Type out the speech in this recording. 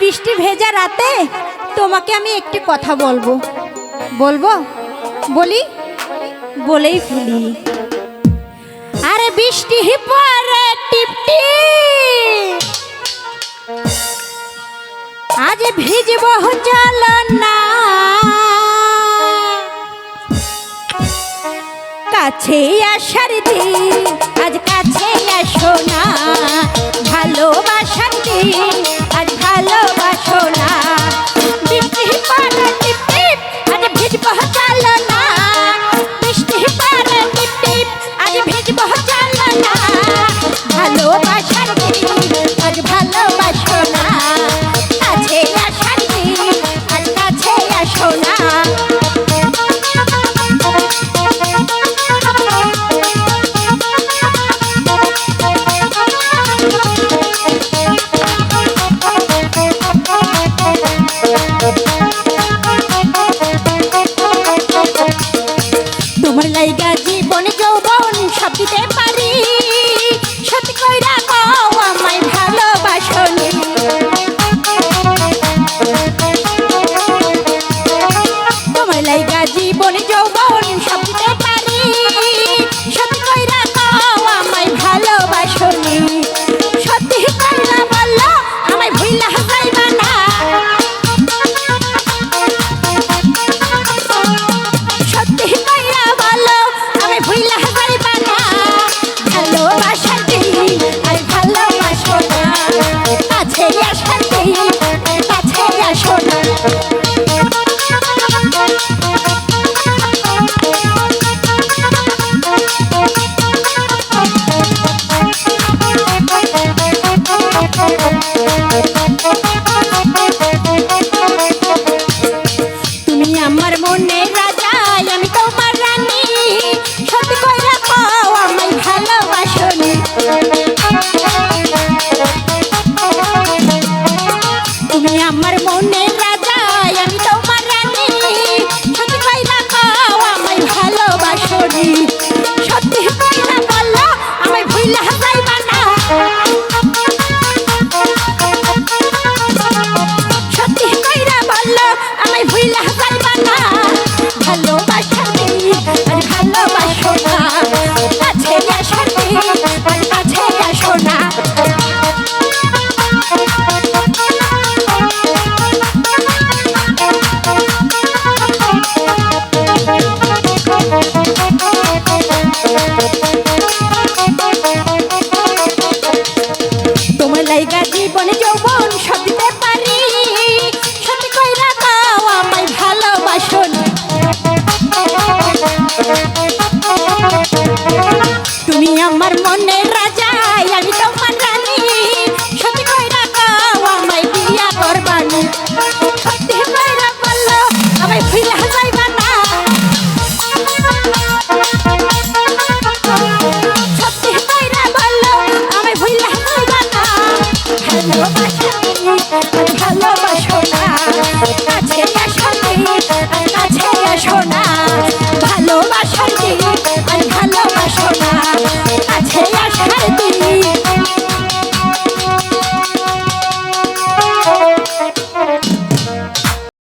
বৃষ্টি ভেজা রাতে তোমাকে আমি একটি কথা বলব। বলব? বলি? বলেই ফেলি। আরে বৃষ্টি টিপটি আজ ভিজব জল না কাছে আসার দি আজ কাছে আসো না। ভালোবাসার দিন। জায়গা জীবন যৌবন সব দিতে ভালোবাসো না। কাছে আসো না কাছে আসো